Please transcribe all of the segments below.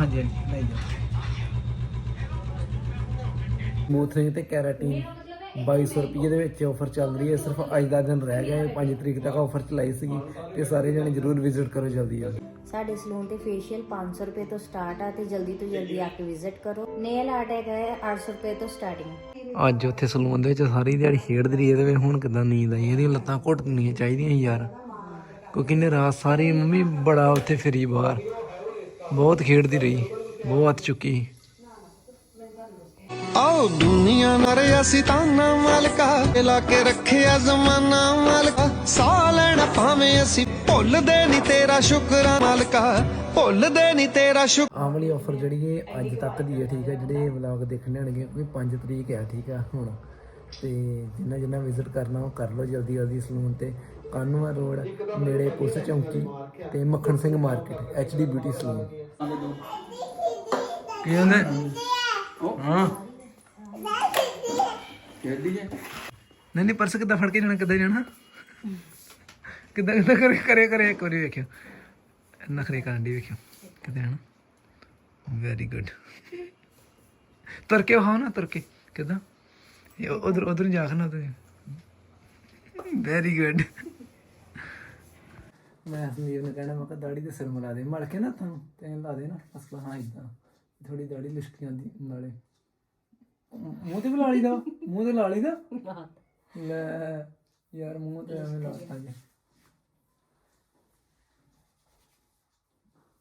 ਹਾਂਜੀ ਹਾਂਜੀ ਲੈ ਜਾਓ ਸਮੂਥਨਿੰਗ ਤੇ ਕੈਰਾਟਿਨ 2200 ਰੁਪਏ ਦੇ ਵਿੱਚ ਆਫਰ ਚੱਲ ਰਹੀ ਹੈ। ਸਿਰਫ ਅੱਜ ਦਾ ਦਿਨ ਰਹਿ ਗਿਆ ਹੈ। 5 ਤਰੀਕ ਤੱਕ ਆਫਰ ਚਲਾਈ ਸੀਗੀ ਤੇ ਸਾਰੇ ਜਣੇ ਜਰੂਰ ਵਿਜ਼ਿਟ ਕਰੋ ਜਲਦੀ ਜਲਦੀ। ਸਾਡੇ ਸਲੂਨ ਤੇ ਫੇਸ਼ੀਅਲ 500 ਰੁਪਏ ਤੋਂ ਸਟਾਰਟ ਆ ਤੇ ਜਲਦੀ ਤੋਂ ਜਲਦੀ ਆ ਕੇ ਵਿਜ਼ਿਟ ਕਰੋ। ਨੇਲ ਆਰਟ ਹੈਗਾ ਹੈ 800 ਰੁਪਏ ਤੋਂ ਸਟਾਰਟਿੰਗ ਅੱਜ ਉੱਥੇ ਸਲੂਨ ਦੇ ਵਿੱਚ ਸਾਰੀ ਦਿਹਾੜੀ ਖੇਡਦੀ ਰਹੀ ਇਹਦੇ ਵਿੱਚ ਹੁਣ ਕਿਦਾਂ ਨੀਂਦ ਆਈ? ਇਹਦੀਆਂ ਲੱਤਾਂ ਘੁੱਟਣੀਆਂ ਚਾਹੀਦੀਆਂ ਯਾਰ। ਕਿਉਂਕਿ ਨੇ ਰਾਤ ਸਾਰੀ ਮੰਮੀ ਬੜਾ ਉੱਥੇ ਫਿਰੀ ਬਾਹਰ। ਬਹੁਤ ਖੇਡਦੀ ਰਹੀ ਬਹੁਤ ਚੁੱਕੀ। ਆਓ ਦੁਨੀਆ ਨਰਿਆ ਸਿਤਾਨਾ ਮਾਲਕਾ ਲਾ ਕੇ ਰੱਖਿਆ ਜ਼ਮਾਨਾ ਮਾਲਕਾ। ਸਾਹ ਲੈਣਾ ਭਾਵੇਂ ਅਸੀਂ ਭੁੱਲਦੇ ਨਹੀਂ ਤੇਰਾ ਸ਼ੁਕਰਾ ਮਾਲਕਾ ਭੁੱਲਦੇ ਨਹੀਂ ਤੇਰਾ ਸ਼ੁਕਰ ਆਹ ਵਾਲੀ ਆਫਰ ਜਿਹੜੀ ਹੈ ਅੱਜ ਤੱਕ ਦੀ ਹੈ ਠੀਕ ਹੈ ਜਿਹੜੇ ਵਲੌਗ ਦੇਖਣੇ ਹੋਣਗੇ ਕੋਈ 5 ਤਰੀਕ ਹੈ ਠੀਕ ਹੈ ਹੁਣ। ਤੇ ਜਿੰਨਾ ਜਿੰਨਾ ਵਿਜ਼ਿਟ ਕਰਨਾ ਉਹ ਕਰ ਲਓ ਜਲਦੀ ਜਲਦੀ ਸਲੂਨ ਤੇ। ਕਾਨੂੰਆ ਰੋਡ ਨੇੜੇ ਪੁਲਿਸ ਚੌਂਕੀ ਤੇ Makhan Singh market H D beauty salon ਕੀ ਹੁੰਦੇ ਹਾਂ। ਖੇਡੀ ਜੇ ਨਹੀਂ ਨਹੀਂ, ਪਰਸ ਕਿੱਦਾਂ ਫੜ ਕੇ ਜਾਣਾ, ਕਿੱਦਾਂ ਜਾਣਾ? ਕਿੱਦਾਂ ਕਿੱਦਾਂ ਕਰੇ ਕਰੇ ਕਰੇ, ਇੱਕ ਵਾਰੀ ਵੇਖਿਓ। ਨਖਰੇ ਕਰਨ ਦੀ ਵੇਖਿਓ, ਕਿੱਦਾਂ ਜਾਣਾ? ਵੈਰੀ ਗੁੱਡ ਤੁਰ ਕੇ ਹਾਂ ਨਾ, ਤੁਰ ਕੇ। ਕਿੱਦਾਂ? ਉਧਰ ਉਧਰ ਜਾ ਖਣਾ ਤੂੰ ਵੈਰੀ ਗੁੱਡ ਮੈਂ ਸੰਦੀਪ ਨੂੰ ਕਹਿਣਾ, ਮੈਂ ਕਿਹਾ ਦਾੜੀ ਤੇ ਸਿਰ ਮਲਾ ਦੇ। ਮਲ ਕੇ ਨਾ ਤਾਂ ਤੇ ਲਾ ਦੇ ਨਾ। ਅਸਲਾ ਹਾਂ ਇਦਾਂ ਥੋੜੀ ਦਾੜੀ ਲਿਸ਼ਕ ਜਾਂਦੀ ਨਾਲੇ। ਮੂੰਹ ਤੇ ਵੀ ਲਾ ਲਈ ਮੂੰਹ ਤੇ ਲਾ ਲਈ ਲੈ, ਯਾਰ ਮੂੰਹ ਤੇ ਐਵੇਂ ਲਾਤਾ ਜੀ।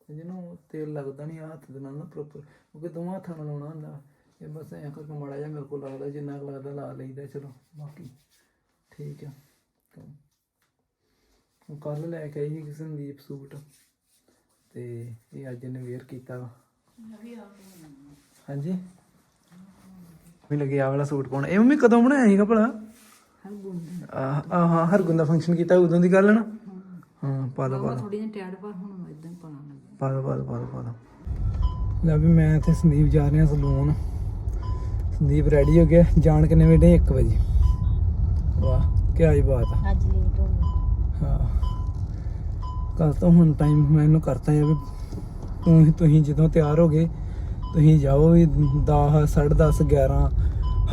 ਜਿਹਨੂੰ ਤੇਲ ਲੱਗਦਾ ਨਹੀਂ ਹੱਥ ਦੇ ਨਾਲ ਨਾ ਪ੍ਰੋਪਰ ਕਿਉਂਕਿ ਦੋਵਾਂ ਹੱਥਾਂ ਨਾਲ ਲਾਉਣਾ ਹੁੰਦਾ। ਇਹ ਬਸ ਐਂ ਕਰਕੇ ਮਾੜਾ ਜਿਹਾ ਮੇਰੇ ਕੋਲ ਲੱਗਦਾ ਜਿੰਨਾ ਕੁ ਲੱਗਦਾ ਲਾ ਲਈਦਾ ਚਲੋ ਬਾਕੀ ਠੀਕ ਆ। ਉਹ ਕੱਲ ਲੈ ਕੇ ਆਈ ਸੀ ਸੰਦੀਪ ਸੂਟ ਤੇ ਇਹ ਅੱਜ ਇਹਨੇ ਵੇਅਰ ਕੀਤਾ ਹਾਂਜੀ? ਵੀ ਲੱਗੇ ਆ ਵਾਲਾ ਸੂਟ ਪਾਉਣਾ। ਇਹ ਮੰਮੀ ਕਦੋਂ ਬਣਾਇਆ ਸੀਗਾ ਭਲਾ? ਆਹ, ਹਾਂ ਹਰਗੁਣ ਦਾ ਫੰਕਸ਼ਨ ਕੀਤਾ ਉਦੋਂ ਦੀ ਗੱਲ ਨਾ? ਹਾਂ। ਪਾ ਲਓ ਥੋੜੀ ਜਿਹੀ ਟੈਡ ਪਰ ਹੁਣ ਇਦਾਂ ਪਾਣਾ ਪਾ ਲਓ ਪਾ ਲਓ ਲੈ ਵੀ ਮੈਂ ਤੇ ਸੰਦੀਪ ਜਾ ਰਹੇ ਹਾਂ ਸਲੂਨ। ਸੰਦੀਪ ਰੈਡੀ ਹੋ ਗਿਆ ਜਾਣ ਕਿੰਨੇ ਵਜੇ 1 ਵਜੇ। ਵਾਹ ਕੀ ਆਈ ਬਾਤ ਆ। ਅੱਜ ਲੇਟ ਹੋ ਗਏ ਹਾਂ। ਕੱਲ ਤੋਂ ਹੁਣ ਟਾਈਮ ਮੈਂ ਇਹਨੂੰ ਕਰਤਾ ਹੈ ਵੀ ਤੂੰ ਤੁਸੀਂ ਜਦੋਂ ਤਿਆਰ ਹੋ ਗਏ ਤੁਸੀਂ ਜਾਓ ਵੀ 10 10:30 11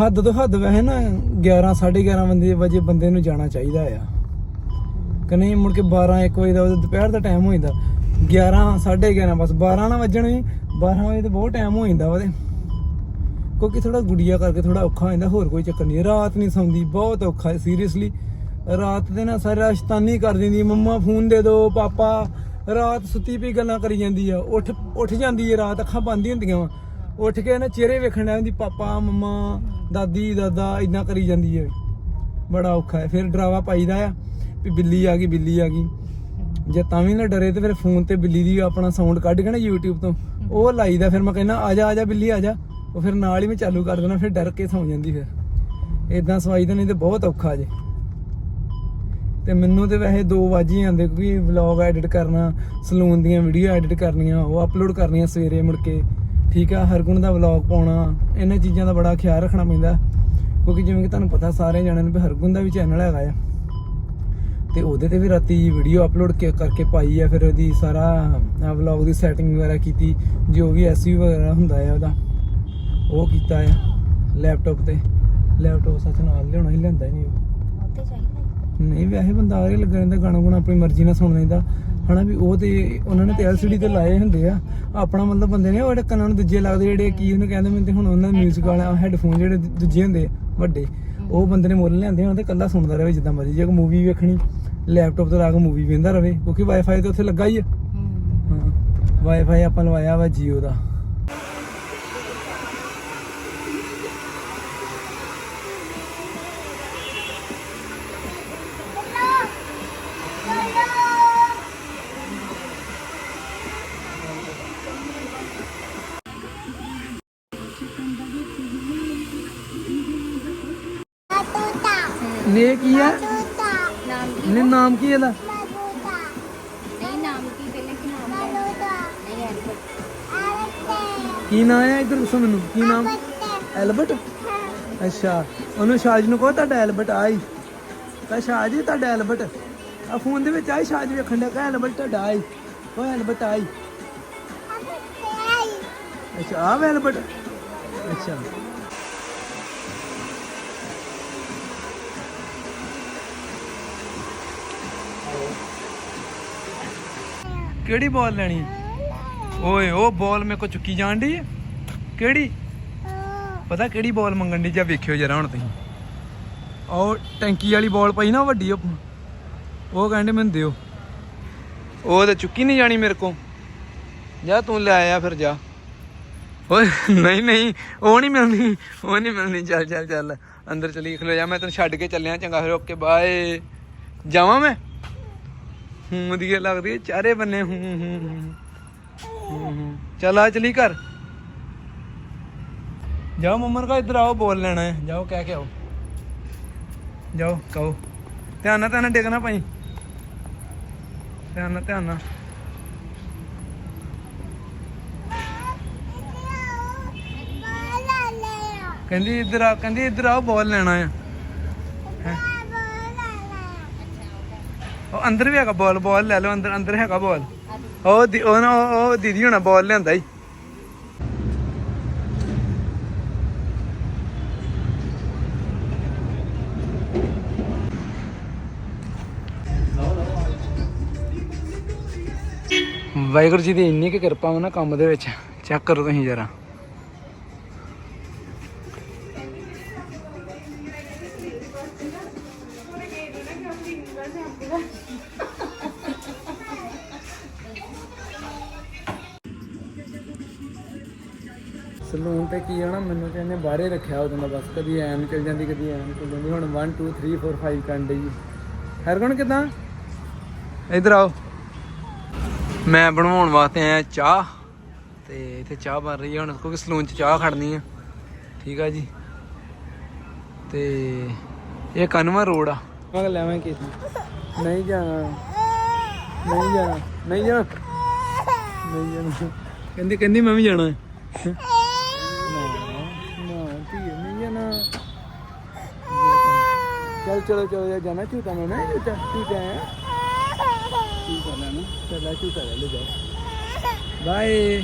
ਹੱਦ ਤੋਂ ਹੱਦ ਵੈਸੇ ਨਾ 11 11:30 ਵਜੇ ਵਜੇ ਬੰਦੇ ਨੂੰ ਜਾਣਾ ਚਾਹੀਦਾ ਆ। ਕਿ ਨਹੀਂ ਮੁੜ ਕੇ 12 1 ਵਜੇ ਦਾ ਦੁਪਹਿਰ ਦਾ ਟਾਈਮ ਹੋ ਜਾਂਦਾ। 11 11:30 ਬਸ 12 ਨਾ ਵੱਜਣ ਵੀ 12 ਵਜੇ ਤੇ ਬਹੁਤ ਟਾਈਮ ਹੋ ਜਾਂਦਾ ਉਹਦੇ। ਕਿਉਂਕਿ ਥੋੜਾ ਗੁੜੀਆ ਕਰਕੇ ਥੋੜਾ ਔਖਾ ਹੋ ਹੋਰ ਕੋਈ ਚੱਕਰ ਨਹੀਂ। ਰਾਤ ਨਹੀਂ ਸੌਂਦੀ, ਬਹੁਤ ਔਖਾ ਹੈ ਸੀਰੀਅਸਲੀ ਰਾਤ ਦੇ ਨਾ ਸਾਰਾ ਸ਼ੈਤਾਨੀ ਕਰ ਦਿੰਦੀ, ਮੰਮਾ ਫੋਨ ਦੇ ਦਿਓ ਪਾਪਾ। ਰਾਤ ਸੁੱਤੀ ਪਈ ਗੱਲਾਂ ਕਰੀ ਜਾਂਦੀ ਆ, ਉੱਠ ਉੱਠ ਜਾਂਦੀ ਹੈ ਰਾਤ ਅੱਖਾਂ ਬੰਦ ਹੁੰਦੀਆਂ ਵਾ। ਉੱਠ ਕੇ ਨਾ ਚਿਹਰੇ ਵੇਖਣ ਲੱਗ ਪਾਪਾ, ਮੰਮਾ, ਦਾਦੀ, ਦਾਦਾ ਇਦਾਂ ਕਰੀ ਜਾਂਦੀ ਹੈ ਬੜਾ ਔਖਾ ਹੈ। ਫਿਰ ਡਰਾਵਾ ਪਾਈਦਾ ਆ ਵੀ ਬਿੱਲੀ ਆ ਗਈ, ਬਿੱਲੀ ਆ ਗਈ। ਜੇ ਤਾਂ ਵੀ ਨਾ ਡਰੇ ਤੇ ਫਿਰ ਫੋਨ ਤੇ ਬਿੱਲੀ ਦੀ ਆਪਣਾ ਸਾਊਂਡ ਕੱਢ ਕੇ ਨਾ YouTube ਤੋਂ, ਉਹ ਲਾਈਦਾ। ਫਿਰ ਮੈਂ ਕਹਿੰਦਾ, ਆ ਜਾ ਆ ਜਾ ਬਿੱਲੀ, ਆ ਜਾ। ਉਹ ਫਿਰ ਨਾਲ ਹੀ ਮੈਂ ਚਾਲੂ ਕਰ ਦੇਣਾ ਫਿਰ ਡਰ ਕੇ ਸੌਂ ਜਾਂਦੀ ਫਿਰ। ਇਦਾਂ ਸਵਾਈ ਦਾ ਨਹੀਂ ਤੇ ਬਹੁਤ ਔਖਾ ਜੇ। ਤੇ ਮੈਨੂੰ ਤੇ ਵੈਸੇ 2 ਵਜੇ ਹੀ ਆਉਂਦੇ, ਕਿਉਂਕਿ ਵਲੌਗ ਐਡਿਟ ਕਰਨਾ ਸਲੂਨ ਦੀਆਂ ਵੀਡੀਓ ਐਡਿਟ ਕਰਨੀਆਂ, ਉਹ ਅਪਲੋਡ ਕਰਨੀਆਂ ਸਵੇਰੇ ਮੁੜ ਕੇ। ਠੀਕ ਆ, ਹਰਗੁਣ ਦਾ ਵਲੌਗ ਪਾਉਣਾ, ਇਹਨਾਂ ਚੀਜ਼ਾਂ ਦਾ ਬੜਾ ਖਿਆਲ ਰੱਖਣਾ ਪੈਂਦਾ। ਕਿਉਂਕਿ ਜਿਵੇਂ ਕਿ ਤੁਹਾਨੂੰ ਪਤਾ ਸਾਰੇ ਜਣਿਆਂ ਨੂੰ ਵੀ ਹਰਗੁਣ ਦਾ ਵੀ ਚੈਨਲ ਹੈਗਾ ਆ। ਤੇ ਉਹਦੇ ਤੇ ਵੀ ਰਾਤੀ ਵੀਡੀਓ ਅਪਲੋਡ ਕਰਕੇ ਪਾਈ ਆ, ਫਿਰ ਉਹਦੀ ਸਾਰਾ ਵਲੌਗ ਦੀ ਸੈਟਿੰਗ ਵਗੈਰਾ ਕੀਤੀ, ਜੋ ਵੀ ਐਸਯੂ ਵਗੈਰਾ ਹੁੰਦਾ ਆ ਉਹਦਾ। ਉਹ ਕੀਤਾ ਆ ਲੈਪਟਾਪ ਤੇ। ਲੈਪਟਾਪ ਸੱਚ ਨਾਲ ਲਿਆਉਣਾ ਹੀ ਲੈਂਦਾ ਹੀ ਨਹੀਂ ਉਹ। ਉੱਥੇ ਚਾਹੀਦਾ ਨਹੀਂ ਵੈਸੇ ਬੰਦਾ ਆਰੇ ਲੱਗਾ ਰਹਿੰਦਾ ਗਾਣਾ ਗੁਣਾ ਆਪਣੀ ਮਰਜ਼ੀ ਨਾਲ ਸੁਣ ਲੈਂਦਾ। ਹਨਾ ਵੀ ਉਹ ਤੇ ਉਹਨਾਂ ਨੇ ਤੇ ਐਲਸੀਡੀ ਤੇ ਲਾਏ ਹੁੰਦੇ ਆ। ਆਪਣਾ ਮਤਲਬ ਬੰਦੇ ਨੇ ਉਹ ਜਿਹੜੇ ਕੰਨਾਂ ਨੂੰ ਦੂਜੇ ਲੱਗਦੇ ਜਿਹੜੇ ਕੀ ਉਹਨੂੰ ਕਹਿੰਦੇ ਮੈਨੂੰ ਤੇ ਹੁਣ ਉਹਨਾਂ ਦੇ 뮤직 ਵਾਲਾ ਹੈੱਡਫੋਨ ਜਿਹੜੇ ਦੂ- ਦੂਜੇ ਹੁੰਦੇ ਵੱਡੇ। ਉਹ ਬੰਦੇ ਨੇ ਮੁੱਲ ਲਿਆਂਦੇ ਉਹਨਾਂ ਤੇ ਕੱਲਾ ਸੁਣਦਾ ਰਹੇ ਜਿੱਦਾਂ ਮਰਜ਼ੀ। ਜੇ ਕੋਈ ਮੂਵੀ ਵੇਖਣੀ ਲੈਪਟਾਪ ਤੇ ਲਾ ਕੇ ਮੂਵੀ ਵੇਖਦਾ ਰਵੇ ਕਿਉਂਕਿ ਵਾਈਫਾਈ ਤੇ ਉੱਥੇ ਲੱਗਾ ਹੀ ਆ। ਹਾਂ। ਵਾਈਫਾਈ ਆਪਾਂ ਲਵਾਇਆ ਵਾ ਜੀਓ ਦਾ। ਨੇ ਕੀ ਆ? ਨਾਮ ਨੇ ਨਾਮ ਕੀ ਇਹਦਾ? ਨਹੀਂ ਨਾਮ ਕੀ? ਪਹਿਲੇ ਕੀ ਨਾਮ ਨਹੀਂ ਐਲਬਰਟ। ਕੀ ਨਾਮ ਹੈ ਇਧਰ ਦੱਸੋ ਮੈਨੂੰ? ਕੀ ਨਾਮ? ਐਲਬਰਟ? ਅੱਛਾ। ਉਹਨੂੰ ਸ਼ਾਜ ਨੂੰ ਕਹੋ ਤੁਹਾਡਾ ਐਲਬਰਟ ਆਈ ਤਾਂ ਸ਼ਾਜ ਜੀ ਤੁਹਾਡਾ ਐਲਬਰਟ। ਆ ਫੋਨ ਦੇ ਵਿੱਚ ਆਈ ਸ਼ਾਜ ਵੇਖਣ ਦਾ ਕਹ ਐਲਬਰਟ ਤੁਹਾਡਾ ਆਈ ਉਹ ਐਲਬਰਟ ਆਈ ਅੱਛਾ ਆ ਵੈਲਵਟ ਅੱਛਾ। ਕਿਹੜੀ ਬਾਲ ਲੈਣੀ ਓਏ, ਉਹ ਬਾਲ ਮੇਰੇ ਕੋ ਚੁੱਕੀ ਜਾਣ ਦੀ ਕਿਹੜੀ? ਪਤਾ ਕਿਹੜੀ ਬਾਲ ਮੰਗਣ ਦੀ ਜਾਂ ਵੇਖਿਓ ਜਰਾ ਹੁਣ ਤੁਸੀਂ। ਉਹ ਟੈਂਕੀ ਵਾਲੀ ਬਾਲ ਪਈ ਨਾ ਵੱਡੀ ਉਹ। ਉਹ ਕਹਿੰਦੇ ਮੈਨੂੰ ਦਿਓ। ਉਹ ਤਾਂ ਚੁੱਕੀ ਨਹੀਂ ਜਾਣੀ ਮੇਰੇ ਕੋ ਜਾ ਤੂੰ ਲੈ ਆਇਆ ਫਿਰ ਜਾ। ਓਏ, ਨਹੀਂ ਨਹੀਂ, ਉਹ ਨਹੀਂ ਮਿਲਣੀ। ਉਹ ਨਹੀਂ ਮਿਲਣੀ। ਚੱਲ ਚੱਲ ਚੱਲ। ਅੰਦਰ ਚਲੀ। ਖਲੋ ਜਾ, ਮੈਂ ਤੈਨੂੰ ਛੱਡ ਕੇ ਚੱਲਿਆ। ਚੰਗਾ, ਫਿਰ ਓਕੇ, ਬਾਏ। ਜਾਵਾਂ ਮੈਂ? ਹੂੰ ਵਧੀਆ ਲੱਗਦੀ ਹੈ ਚਾਰੇ ਬੰਨੇ ਹੂੰ ਹੂੰ ਹੂੰ ਹੂੰ, ਆ ਚਲੀ ਘਰ। ਜਾਓ ਮੰਮਨ ਕਾ ਇੱਧਰ ਆਓ ਬੋਲ ਲੈਣਾ ਹੈ। ਜਾਓ ਕਹਿ ਕੇ ਆਓ। ਜਾਓ ਕਹੋ। ਧਿਆਨ ਨਾਲ ਧਿਆਨ ਨਾਲ ਡਿੱਗਣਾ ਭਾਈ। ਧਿਆਨ ਨਾਲ ਧਿਆਨ ਨਾਲ। ਕਹਿੰਦੀ ਇੱਧਰ ਆ ਕਹਿੰਦੀ ਇੱਧਰ ਆਓ ਬੋਲ ਲੈਣਾ ਆ ਉਹ ਅੰਦਰ ਵੀ ਹੈਗਾ ਬੋਲ ਬੋਲ ਲੈ ਲਓ, ਅੰਦਰ ਅੰਦਰ ਹੈਗਾ ਬੋਲ ਉਹ ਦੀ- ਉਹ ਨਾ, ਉਹ ਦੀਦੀ ਹੋਣਾ ਬੋਲ ਲਿਆਂਦਾ ਹੀ ਵਾਹਿਗੁਰੂ ਜੀ ਦੀ ਇੰਨੀ ਕਿ ਕਿਰਪਾ ਉਹਨਾਂ ਕੰਮ ਦੇ ਵਿੱਚ। ਚੈੱਕ ਕਰੋ ਤੁਸੀਂ ਜਰਾ। ਸਲੂਨ ਤੇ ਕੀ ਆ ਨਾ, ਮੈਨੂੰ ਤੇ ਬਾਹਰੇ ਰੱਖਿਆ ਉਦੋਂ ਦਾ ਬਸ, ਕਦੀ ਐਨ ਚਲ ਜਾਂਦੀ, ਕਦੀ ਐਨ ਚਲ ਜਾਂਦੀ। ਹੁਣ 1 2 3 4 5 ਕਰਨ ਡਈ ਹਰਗੁਣ, ਕਿਦਾਂ? ਇਧਰ ਆਓ। ਮੈਂ ਬਣਵਾਉਣ ਵਾਸਤੇ ਆਇਆ ਚਾਹ, ਤੇ ਇੱਥੇ ਚਾਹ ਬਣ ਰਹੀ ਹੈ ਹੁਣ ਕਿਉਂਕਿ ਸਲੂਨ 'ਚ ਚਾਹ ਖੜਨੀ ਆ। ਠੀਕ ਆ ਜੀ। ਤੇ ਇਹ ਕਨਵਾ ਰੋਡ ਆ। ਮੈਂ ਲੈਵਾਂ ਕਿ? ਨਹੀਂ ਜਾਣਾ। ਨਹੀਂ ਜਾਣਾ। ਨਹੀਂ ਜਾਣਾ। ਨਹੀਂ ਜਾਣਾ। ਕਹਿੰਦੀ ਕਹਿੰਦੀ ਮੈਂ ਵੀ ਜਾਣਾ ਹੈ। ਨਾ ਨਾ, ਧੀਏ, ਨਹੀਂ ਜਾਣਾ। ਚੱਲ, ਚਲੋ ਚਲੋ ਜਾ ਜਾਣਾ ਝੂਟਾ ਮੈਂ ਨਾ ਝੂਟਾ ਝੂਟਾ ਹੈ। ਝੂਟਾ ਲੈਣਾ ਚੱਲ ਝੂਟਾ ਲੈ ਲੈ ਜਾ ਬਾਏ।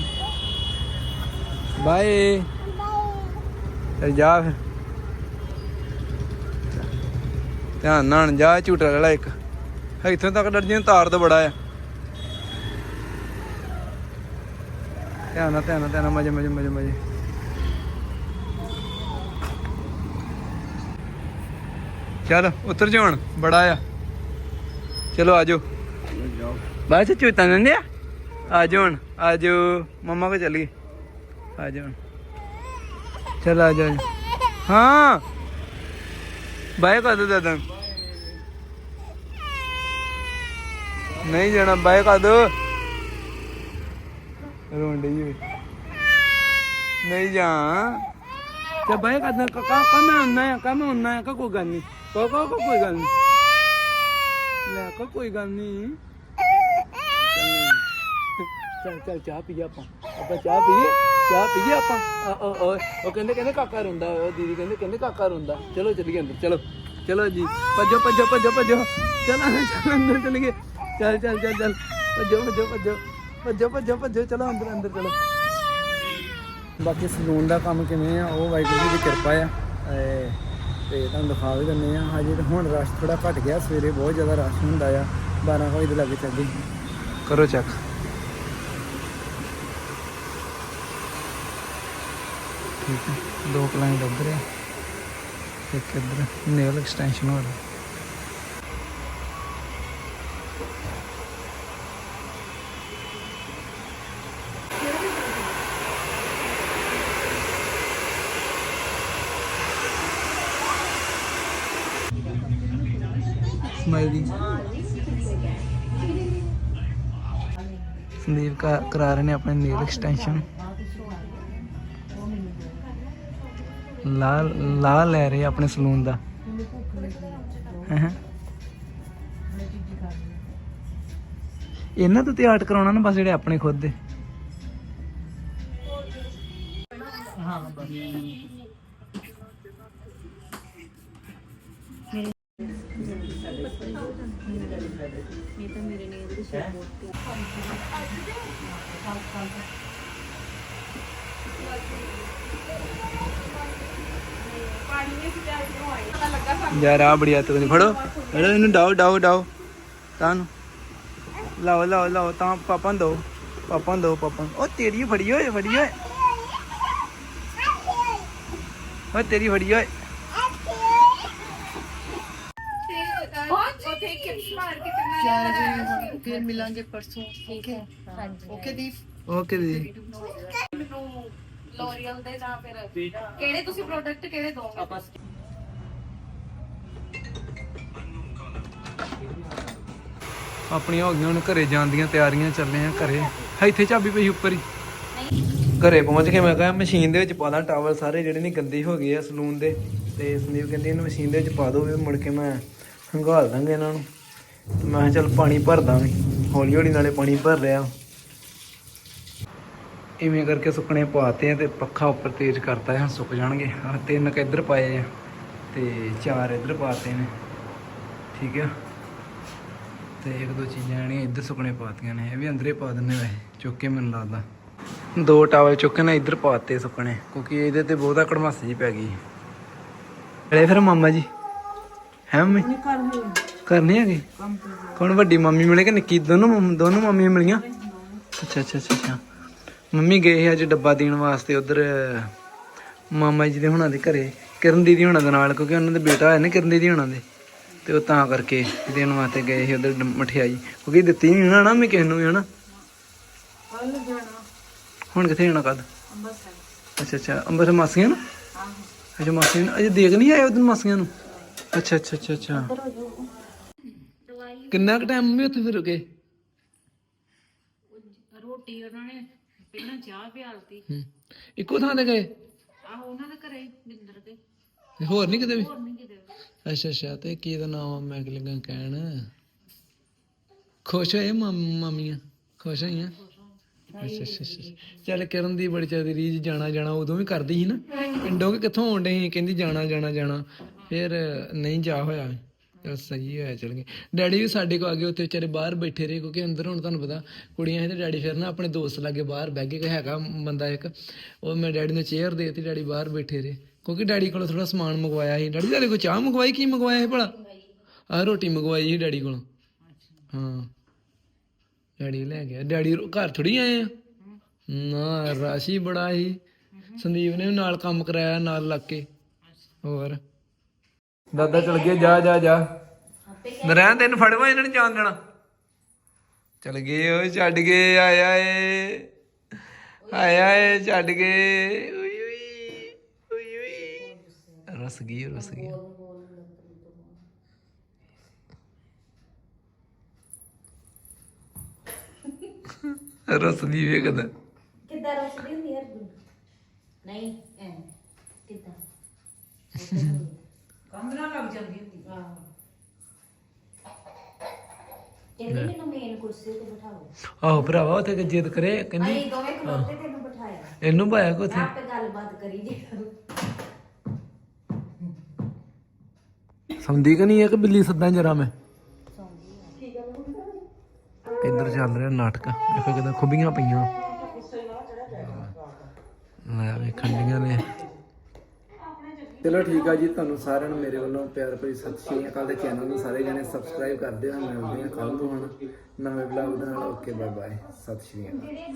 ਬਾਏ। ਚੱਲ ਜਾ ਫਿਰ। ਧਿਆਨ ਨਾਲ ਜਾ, ਝੂਟਾ ਲੈ ਇੱਕ। ਇੱਥੋਂ ਤੱਕ ਡਰ ਜੀ ਤਾਰ ਤਾਂ ਬੜਾ ਆ। ਧਿਆਨ ਨਾਲ ਧਿਆਨ ਨਾਲ ਧਿਆਨ ਨਾਲ, ਮਜੇ ਮਜੇ ਮਜੇ ਮਜੇ। ਚੱਲ, ਉਤਰ ਜਾ ਹੁਣ ਬੜਾ ਆ। ਚਲੋ ਆਜੋ ਬਾਅਦ ਚ ਚੂਤਾ ਨੰਦਿਆ ਆਜੋ ਹੁਣ ਆਜੋ ਮੰਮਾ ਕੋ ਚੱਲੀਏ। ਆਜੋ ਹੁਣ। ਚਲ, ਆ ਜਾ ਹਾਂ। ਬਾਏ ਕਦ ਦਾਦਾ। ਨਹੀਂ ਜਾਣਾ, ਬਾਏ ਕਦ ਰੋਂਡੇ ਹੀ ਨਹੀਂ ਜਾ। ਤੇ ਬਾਏ ਕਦ ਕਾ ਕਾ ਮੈਂ ਹੁੰਨਾ ਹੈ ਕਾ ਮੈਂ ਹੁੰਨਾ ਹੈ ਕਾ ਕੋਈ ਗੱਲ ਨਹੀਂ। ਕਾ ਕਾ ਕੋਈ ਗੱਲ ਨਹੀਂ। ਲੈ, ਕਾ ਕੋਈ ਗੱਲ ਨਹੀਂ। ਚੱਲ ਚੱਲ ਚਾਹ ਪੀਏ ਆਪਾਂ। ਆਪਾਂ ਚਾਹ ਪੀਏ। ਚਾਹ ਪੀਏ ਆਪਾਂ? ਆ- ਆ- ਆ- ਉਹ ਕਹਿੰਦੇ ਕਹਿੰਦੇ ਕਾਕਾ ਰੋਂਦਾ, ਉਹ ਦੀਦੀ ਕਹਿੰਦੇ ਕਹਿੰਦੇ ਕਾਕਾ ਰੋਂਦਾ। ਚਲੋ, ਚੱਲੀਏ ਅੰਦਰ, ਚਲੋ। ਚਲੋ ਜੀ, ਭੱਜੋ ਭੱਜੋ ਭੱਜੋ ਭੱਜੋ। ਚਲ ਚਲ, ਅੰਦਰ ਚਲੀਏ। ਚੱਲ ਚੱਲ ਚੱਲ ਚੱਲ। ਭੱਜੋ ਭੱਜੋ ਭੱਜੋ। ਭੱਜੋ ਭੱਜੋ ਭੱਜੋ। ਚਲੋ, ਅੰਦਰ ਅੰਦਰ, ਚਲੋ। ਬਾਕੀ ਸਲੂਨ ਦਾ ਕੰਮ ਕਿਵੇਂ ਆ? ਉਹ ਵਾਹਿਗੁਰੂ ਜੀ ਦੀ ਕਿਰਪਾ ਆ। ਤੇ ਤੇ ਤੁਹਾਨੂੰ ਦਿਖਾ ਵੀ ਦਿੰਦੇ ਆ। ਹਜੇ ਤਾਂ ਹੁਣ ਰਸ਼ ਥੋੜਾ ਘਟ ਗਿਆ। ਸਵੇਰੇ ਬਹੁਤ ਜ਼ਿਆਦਾ ਰਸ਼ ਹੁੰਦਾ ਆ। 12 ਵਜੇ ਦੇ ਲੱਗੇ ਚੱਲਦੇ ਕਰੋ ਚੈੱਕ ਠੀਕ ਹੈ। ਦੋ ਕਲਾਇੰਟ ਉੱਧਰ ਆ। ਇੱਕ ਇੱਧਰ। ਨੇਲ ਐਕਸਟੈਂਸ਼ਨ ਹੋ ਰਿਹਾ ਸਮਾਈਲੀ ਸੰਦੀਪ ਕਾ ਕਰਾ ਰਹੇ ਨੇ ਆਪਣੇ ਨੇਲ ਐਕਸਟੈਂਸ਼ਨ ਲਾ ਲਾ ਲੈ ਰਹੇ ਆਪਣੇ ਸਲੂਨ ਦਾ। ਇਹਨਾਂ ਤੋਂ ਤੇ ਆਰਟ ਕਰਾਉਣਾ ਨਾ, ਬਸ ਜਿਹੜੇ ਆਪਣੇ ਖੁਦ ਦੇ। ਹਾਂ, ਬਸ। ਯਾਰ ਆ ਬੜੀ ਹੱਥ ਨਹੀਂ ਫੜੋ। ਫੜੋ ਇਹਨੂੰ ਡਾਓ ਡਾਓ ਡਾਓ। ਤਾਂ ਨੂੰ ਲਾਓ ਲਾਓ ਲਾਓ। ਤਾਂ ਪਾਪਾ ਨੂੰ ਦੋ ਪਾਪਾ ਨੂੰ ਦੋ ਪਾਪਾ। ਉਹ ਤੇਰੀ ਫੜੀ ਓਏ ਫੜੀ ਓਏ। ਉਹ ਤੇਰੀ ਫੜੀ ਓਏ। ਫਿਰ ਮਿਲਾਂਗੇ ਪਰਸੋਂ। ਠੀਕ ਹੈ okay Deep. Okay ji L'Oreal ਦੇ ਜਾਂ ਫਿਰ ਕਿਹੜੇ ਤੁਸੀਂ ਪ੍ਰੋਡਕਟ ਕਿਹੜੇ ਦੋਗੇ? ਆਪਣੀਆਂ ਹੋ ਗਈਆਂ, ਹੁਣ ਘਰੇ ਜਾਣ ਦੀਆਂ ਤਿਆਰੀਆਂ ਚੱਲੇ ਆ ਘਰੇ। ਇੱਥੇ ਚਾਬੀ ਪਈ ਉੱਪਰ ਹੀ। ਘਰੇ ਪਹੁੰਚ ਕੇ ਮੈਂ ਕਿਹਾ ਮਸ਼ੀਨ ਦੇ ਵਿੱਚ ਪਾ ਦਾਂ ਟਾਵਲ ਸਾਰੇ, ਜਿਹੜੇ ਨੇ ਗੰਦੇ ਹੋ ਗਏ ਆ ਸਲੂਨ ਦੇ। ਤੇ ਸੰਦੀਪ ਕਹਿੰਦੀ ਇਹਨੂੰ ਮਸ਼ੀਨ ਦੇ ਵਿੱਚ ਪਾ ਦੋ, ਵੀ ਮੁੜ ਕੇ ਮੈਂ ਹੰਗਾਲ ਦਾਂਗੇ ਇਹਨਾਂ ਨੂੰ। ਤੇ ਮੈਂ ਕਿਹਾ ਚੱਲ ਪਾਣੀ ਭਰ ਦਾਂ ਵੀ, ਹੌਲੀ ਹੌਲੀ ਨਾਲੇ ਪਾਣੀ ਭਰ ਰਿਹਾ। ਇਵੇਂ ਕਰਕੇ ਸੁੱਕਣੇ ਪਾਤੇ ਆ ਤੇ ਪੱਖਾ ਉੱਪਰ ਤੇਜ਼ ਕਰਤਾ ਹੈ ਸੁੱਕ ਜਾਣਗੇ। ਆ ਤਿੰਨ ਕ ਇੱਧਰ ਪਾਏ ਆ ਤੇ ਚਾਰ ਇੱਧਰ ਪਾਤੇ ਨੇ। ਠੀਕ ਆ? ਤੇ ਇੱਕ ਦੋ ਚੀਜ਼ਾਂ ਜਿਹੜੀਆਂ ਇੱਧਰ ਸੁੱਕਣੇ ਪਾਤੀਆਂ ਨੇ ਇਹ ਵੀ ਅੰਦਰੇ ਪਾ ਦਿੰਨੇ ਵੈਸੇ ਚੁੱਕ ਕੇ ਮੈਨੂੰ ਲੱਗਦਾ। ਦੋ ਟਾਵਲ ਚੁੱਕ ਕੇ ਨਾ ਇੱਧਰ ਪਾਤੇ ਸੁੱਕਣੇ ਕਿਉਂਕਿ ਇਹਦੇ ਤੇ ਬਹੁਤਾ ਕੜਮਾਸੀ ਜੀ ਪੈ ਗਈ। ਅਰੇ ਫਿਰ ਮਾਮਾ ਜੀ। ਹੈ ਮੰਮੀ? ਕਰਨੀ ਹੈਗੀ। ਕੌਣ ਵੱਡੀ ਮੰਮੀ ਮਿਲੇ ਕਿ ਨਿੱਕੀ ਦੋਨੋਂ ਦੋਨੋਂ ਮੰਮੀਆਂ ਮਿਲੀਆਂ? ਅੱਛਾ ਅੱਛਾ ਅੱਛਾ ਮੰਮੀ ਗਏ ਅੱਜ ਡੱਬਾ ਦੇਣ ਵਾਸਤੇ ਉਧਰ ਮਾਮਾ ਜੀ ਦੇ ਹੁਣਾਂ ਦੇ ਘਰੇ ਕਿਰਨ ਦੀਦੀ ਹੁਣਾਂ ਦੇ ਨਾਲ ਕਿਉਂਕਿ ਉਹਨਾਂ ਦੇ ਬੇਟਾ ਹੈ ਨਾ ਕਿਰਨ ਦੀਦੀ ਹੁਣਾਂ ਦੇ। ਤੇ ਉਹ ਤਾਂ ਕਰਕੇ ਦੇਣ ਵਾਸਤੇ ਗਏ ਸੀ ਉਧਰ ਮਠਿਆਈ। ਕਿਉਂਕਿ ਦਿੱਤੀ ਨਹੀਂ ਨਾ ਨਾ ਮੈਂ ਕਿਸੇ ਨੂੰ ਵੀ ਹਨਾ? ਹੁਣ ਕਿੱਥੇ ਜਾਣਾ ਕੱਲ ਅੱਛਾ ਅੱਛਾ ਅੰਬਰ ਮਾਸੀਆਂ ਨੂੰ? ਅੱਛਾ ਮਾਸੀਆਂ ਨੂੰ। ਅਜੇ ਦੇਖ ਨਹੀਂ ਆਏ ਉਦੋਂ ਮਾਸੀਆਂ ਨੂੰ? ਅੱਛਾ ਅੱਛਾ ਅੱਛਾ ਅੱਛਾ। ਕਿੰਨਾ ਕੁ ਟਾਈਮ ਮੰਮੀ ਉੱਥੇ ਫਿਰ ਰੁਕੇ? ਰੋਟੀ ਉਹਨਾਂ ਨੇ ਪਹਿਲਾਂ ਚਾਹ ਪਿਆਲਤੀ। ਇੱਕੋ ਥਾਂ ਤੇ ਗਏ? ਆਹ ਉਹਨਾਂ ਦੇ ਘਰੇ ਬਿੰਦਰ ਦੇ। ਹੋਰ ਨਹੀਂ ਕਿਤੇ ਵੀ? ਹੋਰ ਨਹੀਂ ਕਿਤੇ ਅੱਛਾ ਅੱਛਾ, ਤੇ ਕੀ ਦਾ ਨਾਮ ਮੈਂ ਕਿ ਲੱਗਾ ਕਹਿਣ? ਖੁਸ਼ ਹੋਏ ਮਾਮ- ਮਾਮੀਆਂ? ਖੁਸ਼ ਹੋਈਆਂ? ਅੱਛਾ ਅੱਛਾ ਅੱਛਾ ਚੱਲ ਕਿਰਨ ਦੀ ਬੜੀ ਚਾਹਦੀ ਰੀਜ ਜਾਣਾ ਜਾਣਾ ਉਦੋਂ ਵੀ ਕਰਦੀ ਸੀ ਨਾ। ਪਿੰਡੋਂ ਕਿ ਕਿੱਥੋਂ ਆਉਂਦੇ ਸੀ, ਕਹਿੰਦੀ ਜਾਣਾ ਜਾਣਾ ਜਾਣਾ। ਫਿਰ ਨਹੀਂ ਜਾ ਹੋਇਆ। ਚਲ ਸਹੀ ਹੋਇਆ, ਚਲ ਗਏ। ਡੈਡੀ ਵੀ ਸਾਡੇ ਕੋ ਆ ਗਏ, ਉੱਥੇ ਵਿਚਾਰੇ ਬਾਹਰ ਬੈਠੇ ਰਹੇ, ਕਿਉਂਕਿ ਅੰਦਰ ਹੁਣ ਤੁਹਾਨੂੰ ਪਤਾ, ਕੁੜੀਆਂ ਇਹਦੇ ਡੈਡੀ ਫਿਰ ਨਾ ਆਪਣੇ ਦੋਸਤ ਲਾਗੇ ਬਾਹਰ ਬਹਿ ਕੇ ਹੈਗਾ ਬੰਦਾ ਇੱਕ। ਉਹ ਮੈਂ ਡੈਡੀ ਨੂੰ ਚੇਅਰ ਦੇਤੀ, ਡੈਡੀ ਬਾਹਰ ਬੈਠੇ ਰਹੇ। ਕਿਉਂਕਿ ਡੈਡੀ ਕੋਲੋਂ ਥੋੜਾ ਸਮਾਨ ਮੰਗਵਾਇਆ ਸੀ। ਡੈਡੀ ਤੁਹਾਡੇ ਕੋਲ ਚਾਹ ਮੰਗਵਾਈ, ਕੀ ਮੰਗਵਾਇਆ ਸੀ ਭਲਾ? ਆਹ ਰੋਟੀ ਮੰਗਵਾਈ ਸੀ ਡੈਡੀ ਕੋਲੋਂ। ਹਾਂ। ਡੈਡੀ ਲੈ ਗਿਆ। ਡੈਡੀ ਘਰ ਥੋੜੀ ਆਏ ਆ? ਨਾ, ਰਾਸ਼ੀ ਬੜਾ ਸੀ। ਸੰਦੀਪ ਨੇ ਨਾਲ ਕੰਮ ਕਰਾਇਆ, ਨਾਲ ਲੱਗ ਕੇ। ਹੋਰ? ਦਾਦਾ ਚਲ ਗਿਆ ਜਾ ਜਾ ਜਾ। ਨਰੈਣ ਤੈਨੂੰ ਫੜਵਾ, ਇਹਨਾਂ ਨੇ ਜਾਣ ਦੇਣਾ। ਚਲ ਗਏ ਓਏ, ਛੱਡ ਗਏ ਆਏ ਆਏ ਆਏ ਆਏ ਛੱਡ ਗਏ ਰਸ ਗਈ ਰਸ ਗਈ ਰਸ ਦੀ ਵੇਖਦਾ ਕਿੱਦਾਂ ਰੋਸ਼ਨੀ ਹੁੰਦੀ ਹੈ ਨਹੀਂ ਐ ਕਿੱਦਾਂ ਕੰਦਰਾ ਲੱਗ ਜਾਂਦੀ ਹੁੰਦੀ ਆਹੋ ਕਹਿੰਦੀ ਮੈਨੂੰ ਮੇਨ ਕੁਰਸੀ ਤੇ ਬਿਠਾਓ ਆਹੋ ਭਰਾਵਾ ਉੱਥੇ ਕਿ ਜਿੱਦ ਕਰੇ ਕਹਿੰਦੀ ਅਸੀਂ ਦੋਵੇਂ ਖਲੋਤੇ ਤੈਨੂੰ ਬਿਠਾਇਆ ਇਹਨੂੰ ਪਾਇਆ ਕੋ ਉੱਥੇ ਆਪੇ ਸਮਝੀ ਕਿ ਨਹੀਂ ਹੈ ਕਿ ਬਿੱਲੀ ਸੱਦਾਂ ਜਰਾ ਮੈਂ? ਇੱਧਰ ਚੱਲ ਰਿਹਾ ਨਾਟਕ। ਦੇਖੋ ਕਿਦਾਂ ਖੁੱਬੀਆਂ ਪਈਆਂ। ਲੈ ਵੇਖਣ ਦੀਆਂ ਨੇ। ਚਲੋ ਠੀਕ ਆ ਜੀ, ਤੁਹਾਨੂੰ ਸਾਰਿਆਂ ਨੂੰ ਮੇਰੇ ਵੱਲੋਂ ਪਿਆਰ ਭਰੀ ਸਤਿ ਸ਼੍ਰੀ ਅਕਾਲ ਦੇ ਚੈਨਲ ਨੂੰ ਸਾਰੇ ਜਣੇ ਸਬਸਕ੍ਰਾਈਬ ਕਰਦੇ ਦਿਓ, ਮਿਲਦੇ ਹਾਂ ਕੱਲ ਨੂੰ ਹੁਣ ਨਵੇਂ ਵਲੌਗ ਦੇ ਨਾਲ। ਓਕੇ ਬਾਏ ਬਾਏ ਸਤਿ ਸ਼੍ਰੀ ਅਕਾਲ।